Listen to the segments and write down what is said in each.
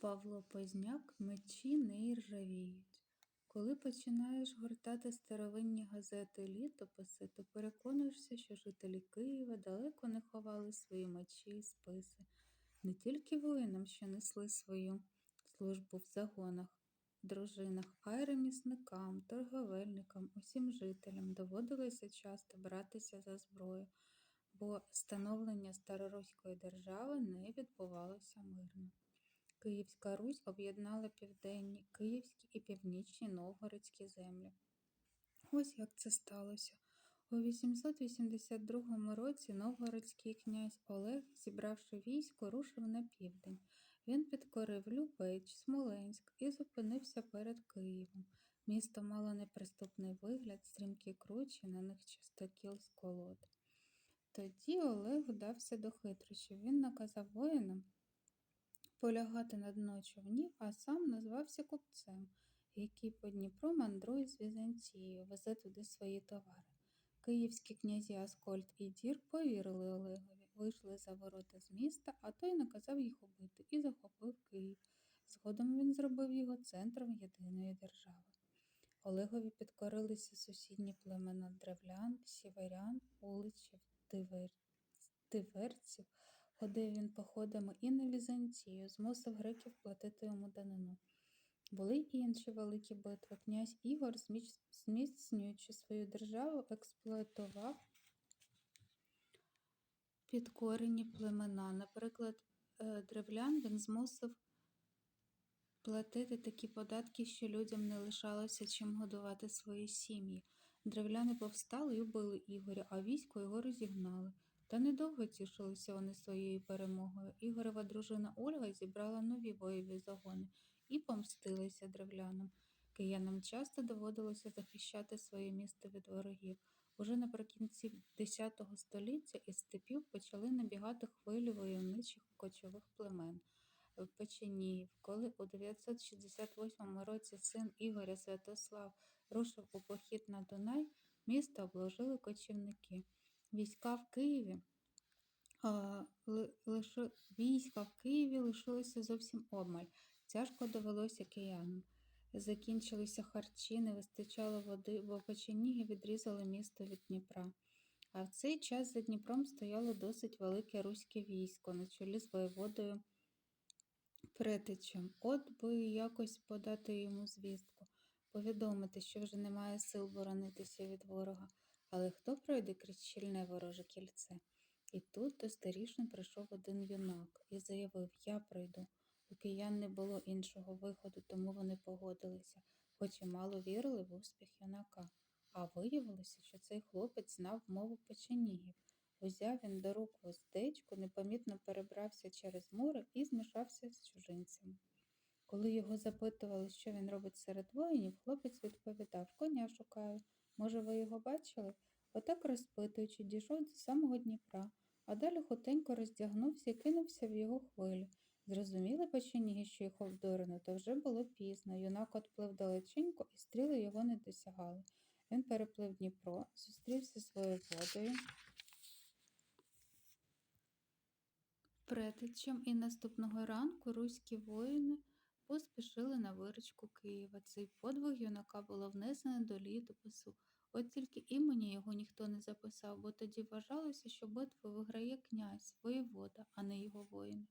Павло Позняк Мечі не іржавіють. Коли починаєш гортати старовинні газети літописи, то переконуєшся, що жителі Києва далеко не ховали свої мечі і списи. Не тільки воїнам, що несли свою службу в загонах, дружинах, а й ремісникам, торговельникам, усім жителям доводилося часто братися за зброю, бо становлення староруської держави не відбувалося мирно. Київська Русь об'єднала південні, київські і північні новгородські землі. Ось як це сталося. У 882 році новгородський князь Олег, зібравши військо, рушив на південь. Він підкорив Любеч, Смоленськ і зупинився перед Києвом. Місто мало неприступний вигляд, стрімкі кручі, на них частокіл з колод. Тоді Олег вдався до хитрощів. Він наказав воїнам полягати на дно човнів, а сам назвався купцем, який по Дніпру мандрує з Візантією, везе туди свої товари. Київські князі Аскольд і Дір повірили Олегові, вийшли за ворота з міста, а той наказав їх убити і захопив Київ. Згодом він зробив його центром єдиної держави. Олегові підкорилися сусідні племена древлян, сіверян, уличів, тивер... ходив він походами і на Візантію, змусив греків платити йому данину. Були й інші великі битви. Князь Ігор, зміцнюючи свою державу, експлуатував підкорені племена. Наприклад, е, древлян він змусив платити такі податки, що людям не лишалося чим годувати свої сім'ї. Древляни повстали і убили Ігоря, а військо його розігнали. Та недовго тішилися вони своєю перемогою. Ігорева дружина Ольга зібрала нові бойові загони і помстилися древлянам. Киянам часто доводилося захищати своє місто від ворогів. Уже наприкінці X століття із степів почали набігати хвилі войовничих кочових племен. Печеніїв, коли у 968 році син Ігоря Святослав рушив у похід на Дунай, місто обложили кочівники. Війська в Києві а, лиши, війська в Києві лишилося зовсім обмаль. Тяжко довелося киянам. Закінчилися харчі, не вистачало води, бо печеніги відрізали місто від Дніпра. А в цей час за Дніпром стояло досить велике руське військо на чолі з воєводою Претичем. От би якось подати йому звістку, повідомити, що вже немає сил боронитися від ворога. Але хто пройде крізь щільне вороже кільце? І тут до прийшов один юнак і заявив Я пройду. У киян не було іншого виходу, тому вони погодилися, хоч і мало вірили в успіх юнака. А виявилося, що цей хлопець знав мову печенігів. Узяв він до рук воздечку, непомітно перебрався через море і змішався з чужинцями. Коли його запитували, що він робить серед воїнів, хлопець відповідав Коня шукаю. Може, ви його бачили? Отак розпитуючи, дійшов до самого Дніпра, а далі хутенько роздягнувся і кинувся в його хвилю. Зрозуміли печеніги, що їх обдурено, то вже було пізно. Юнак отплив далеченько, і стріли його не досягали. Він переплив Дніпро, зустрівся з воєводою, Претичем, і наступного ранку руські воїни поспішили на виручку Києва. Цей подвиг юнака було внесено до літопису. От тільки імені його ніхто не записав, бо тоді вважалося, що битву виграє князь, воєвода, а не його воїни.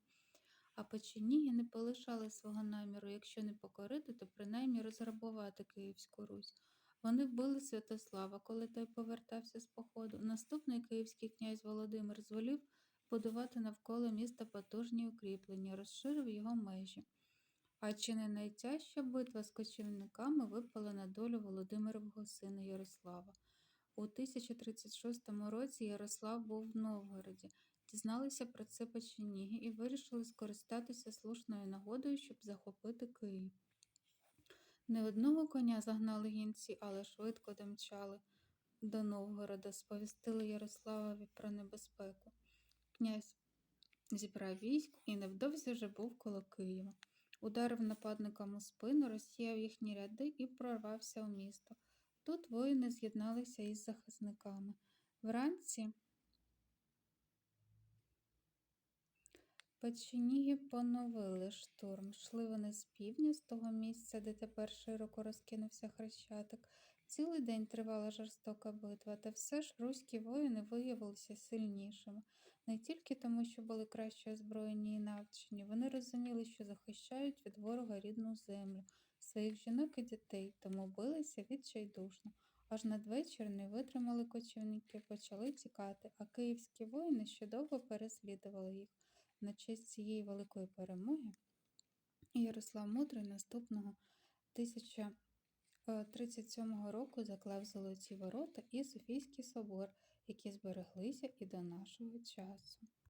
А печеніги не полишали свого наміру, якщо не покорити, то принаймні розграбувати Київську Русь. Вони вбили Святослава, коли той повертався з походу. Наступний київський князь Володимир зволів будувати навколо міста потужні укріплення, розширив його межі. А чи не найтяжча битва з кочівниками випала на долю Володимирового сина Ярослава? У 1036 році Ярослав був в Новгороді. Дізналися про це печеніги і вирішили скористатися слушною нагодою, щоб захопити Київ. Не одного коня загнали гінці, але швидко домчали до Новгорода, сповістили Ярославові про небезпеку. Князь зібрав військ і невдовзі вже був коло Києва. Ударив нападникам у спину, розсіяв їхні ряди і прорвався у місто. Тут воїни з'єдналися із захисниками. Вранці Печеніги поновили штурм. Шли вони з півдня, з того місця, де тепер широко розкинувся хрещатик. Цілий день тривала жорстока битва, та все ж руські воїни виявилися сильнішими. Не тільки тому, що були краще озброєні і навчені, вони розуміли, що захищають від ворога рідну землю, своїх жінок і дітей, тому билися відчайдушно. Аж надвечір не витримали кочівники, почали тікати, а київські воїни ще довго переслідували їх. На честь цієї великої перемоги Ярослав Мудрий наступного 1037 року заклав Золоті ворота і Софійський собор, які збереглися і до нашого часу.